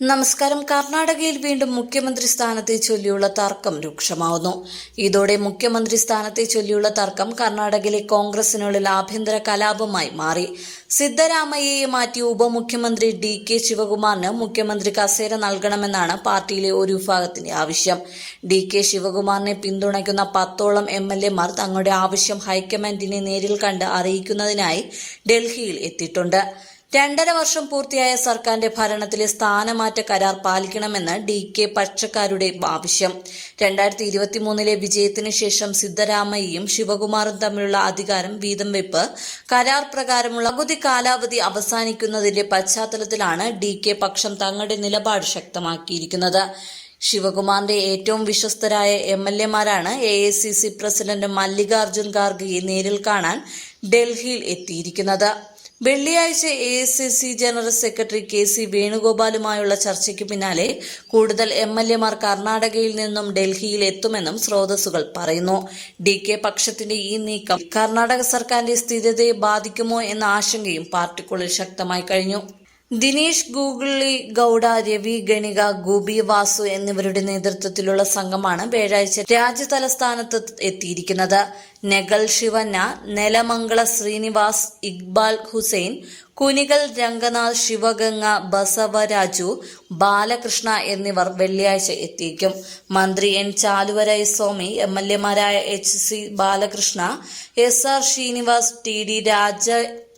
നമസ്കാരം. കർണാടകയിൽ വീണ്ടും മുഖ്യമന്ത്രി സ്ഥാനത്തെ ചൊല്ലിയുള്ള തർക്കം രൂക്ഷമാവുന്നു. ഇതോടെ മുഖ്യമന്ത്രി സ്ഥാനത്തെ ചൊല്ലിയുള്ള തർക്കം കർണാടകയിലെ കോൺഗ്രസിനുള്ളിൽ ആഭ്യന്തര കലാപമായി മാറി. സിദ്ധരാമയ്യയെ മാറ്റി ഉപമുഖ്യമന്ത്രി ഡി കെ ശിവകുമാറിന് മുഖ്യമന്ത്രി കസേര നൽകണമെന്നാണ് പാർട്ടിയിലെ ഒരു വിഭാഗത്തിന്റെ ആവശ്യം. ഡി കെ ശിവകുമാറിനെ പിന്തുണയ്ക്കുന്ന പത്തോളം എം എൽ എമാർ തങ്ങളുടെ ആവശ്യം ഹൈക്കമാൻഡിനെ നേരിൽ കണ്ട് അറിയിക്കുന്നതിനായി ഡൽഹിയിൽ എത്തിയിട്ടുണ്ട്. രണ്ടര വർഷം പൂർത്തിയായ സർക്കാരിന്റെ ഭരണത്തിലെ സ്ഥാനമാറ്റ കരാർ പാലിക്കണമെന്ന് ഡി കെ പക്ഷക്കാരുടെ ആവശ്യം. രണ്ടായിരത്തി ഇരുപത്തിമൂന്നിലെ വിജയത്തിന് ശേഷം സിദ്ധരാമയ്യയും ശിവകുമാറും തമ്മിലുള്ള അധികാരം വീതം വെപ്പ്. കരാർ പ്രകാരമുള്ള പകുതി കാലാവധി അവസാനിക്കുന്നതിന്റെ പശ്ചാത്തലത്തിലാണ് ഡി കെ പക്ഷം തങ്ങളുടെ നിലപാട് ശക്തമാക്കിയിരിക്കുന്നത്. ശിവകുമാറിന്റെ ഏറ്റവും വിശ്വസ്തരായ M L എമാരാണ് A I C C president Mallikarjun ഖാർഗെയെ നേരിൽ കാണാൻ ഡൽഹിയിൽ എത്തിയിരിക്കുന്നത്. വെള്ളിയാഴ്ച A S C general secretary K C വേണുഗോപാലുമായുള്ള ചർച്ചയ്ക്ക് പിന്നാലെ കൂടുതൽ എം എൽ എമാർ കർണാടകയിൽ നിന്നും ഡൽഹിയിൽ എത്തുമെന്നും സ്രോതസ്സുകൾ പറയുന്നു. ഡി കെ പക്ഷത്തിന്റെ ഈ നീക്കം കർണാടക സർക്കാരിന്റെ സ്ഥിരതയെ ബാധിക്കുമോ എന്ന ആശങ്കയും പാർട്ടിക്കുള്ളിൽ ശക്തമായി കഴിഞ്ഞു. ദിനേശ് ഗൂഗിളി ഗൌഡ രവി ഗണിക ഗോപി വാസു എന്നിവരുടെ നേതൃത്വത്തിലുള്ള സംഘമാണ് വ്യാഴാഴ്ച രാജ്യതലസ്ഥാനത്ത് എത്തിയിരിക്കുന്നത്. നെഗൽ ശിവന്ന നെലമംഗള ശ്രീനിവാസ് ഇക്ബാൽ ഹുസൈൻ കുനികൽ രംഗനാഥ് ശിവഗംഗ ബസവരാജു ബാലകൃഷ്ണ എന്നിവർ വെള്ളിയാഴ്ച എത്തിക്കും മന്ത്രി N Chaluvaraya Swamy M L എമാരായ H C Balakrishna S R Srinivas T D Raja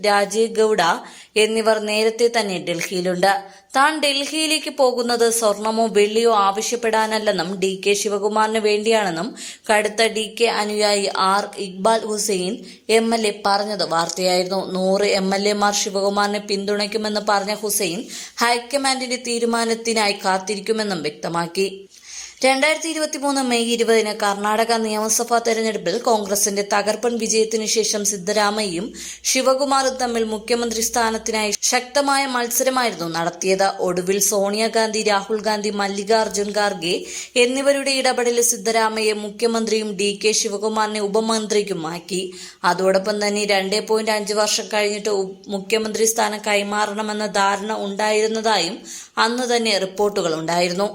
Rajegowda എന്നിവർ നേരത്തെ തന്നെ ഡൽഹിയിലുണ്ട്. താൻ ഡൽഹിയിലേക്ക് പോകുന്നത് സ്വർണമോ വെള്ളിയോ ആവശ്യപ്പെടാനല്ലെന്നും ഡി കെ ശിവകുമാറിന് വേണ്ടിയാണെന്നും കടുത്ത D K അനുയായി R Iqbal Hussain M L A പറഞ്ഞത് വാർത്തയായിരുന്നു. നൂറ് എം എൽ എമാർ ശിവകുമാറിനെ പിന്തുണയ്ക്കുമെന്ന് പറഞ്ഞ ഹുസൈൻ ഹൈക്കമാൻഡിന്റെ തീരുമാനത്തിനായി കാത്തിരിക്കുമെന്നും വ്യക്തമാക്കി. രണ്ടായിരത്തി ഇരുപത്തി മൂന്ന് മെയ് ഇരുപതിന് കർണാടക നിയമസഭാ തെരഞ്ഞെടുപ്പിൽ കോൺഗ്രസിന്റെ തകർപ്പൻ വിജയത്തിനു ശേഷം സിദ്ധരാമയ്യയും ശിവകുമാറും തമ്മിൽ മുഖ്യമന്ത്രി സ്ഥാനത്തിനായി ശക്തമായ മത്സരമായിരുന്നു നടത്തിയത്. ഒടുവിൽ സോണിയാഗാന്ധി രാഹുൽ ഗാന്ധി മല്ലികാർജുൻ ഖാർഗെ എന്നിവരുടെ ഇടപെടലിൽ സിദ്ധരാമയ്യെ മുഖ്യമന്ത്രിയും ഡി കെ ശിവകുമാറിനെ ഉപമന്ത്രിക്കും ആക്കി അതോടൊപ്പം തന്നെ രണ്ടേ പോയിന്റ് അഞ്ച് വർഷം കഴിഞ്ഞിട്ട് മുഖ്യമന്ത്രി സ്ഥാനം കൈമാറണമെന്ന ധാരണ ഉണ്ടായിരുന്നതായും അന്ന് തന്നെ റിപ്പോർട്ടുകൾ ഉണ്ടായിരുന്നു.